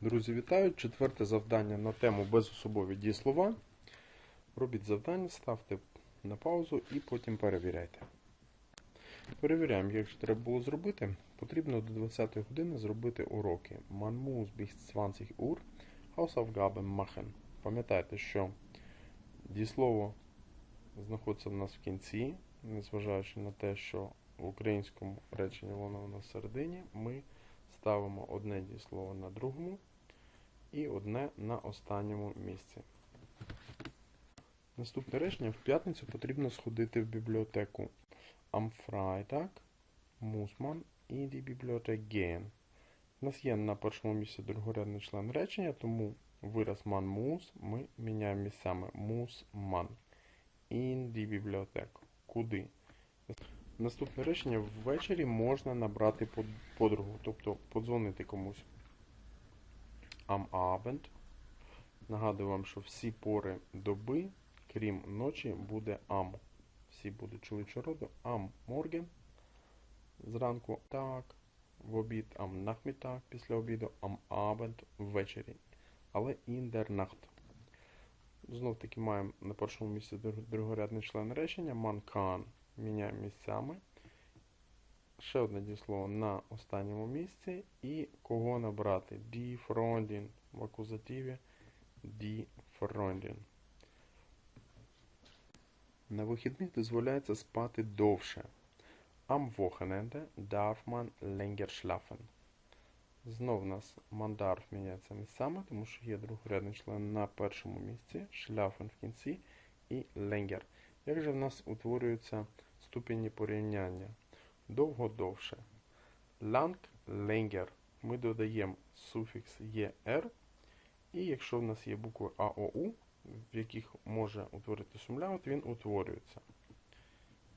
Друзі, вітаю! Четверте завдання на тему безособові дієслова. Робіть завдання, ставте на паузу і потім перевіряйте. Перевіряємо, як же треба було зробити. Потрібно до 20-ї години зробити уроки. Man muss bis 20 Uhr. Пам'ятайте, що дієслово знаходиться в нас в кінці, незважаючи на те, що в українському реченні воно у нас всередині, ми ставимо одне дієслово на другому і одне на останньому місці. Наступне речення в п'ятницю потрібно сходити в бібліотеку. Am Freitag muss man in die Bibliothek gehen. У нас є на першому місці другорядний член речення, тому вираз man muss ми міняємо місцями muss man. In die Bibliothek. Куди? Наступне речення ввечері можна набрати подругу, тобто подзвонити комусь. Am Abend. Нагадую вам, що всі пори доби, крім ночі, буде am. Всі будуть чоловічого роду. Am Morgen. Зранку так, в обід, am Nachmittag після обіду, am Abend ввечері. Але in der Nacht. Знов таки маємо на першому місці другорядний член речення. Man kann. Міняємо місцями. Ще одне дієслово на останньому місці. І кого набрати? Freundin. В акузативі Freundin. На вихідних дозволяється спати довше. Am Wochenende darf man länger schlafen. Знов у нас darf міняється місцями, тому що є другорядний член на першому місці, schlafen в кінці і länger. Як же в нас утворюються ступені порівняння? Довго довше. Länger. Ми додаємо суфікс «er», і якщо в нас є букви АОУ, в яких може утворити сумляут, він утворюється.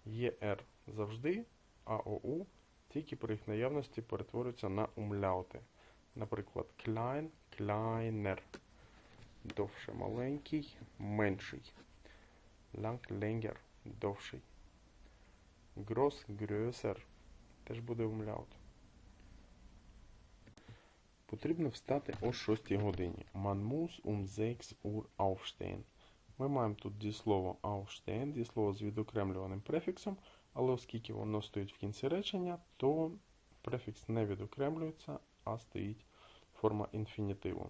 ЄР завжди, АОУ тільки при їх наявності перетворюється на умляути. Наприклад, klein, kleiner. Довше маленький, менший. Lang, länger, довший. Gross, größer. Теж буде умляут. Потрібно встати о 6 годині. Man muss um 6 Uhr. Ми маємо тут дієслово aufstehen, дієслово з відокремлюваним префіксом, але оскільки воно стоїть в кінці речення, то префікс не відокремлюється, а стоїть форма інфінітиву.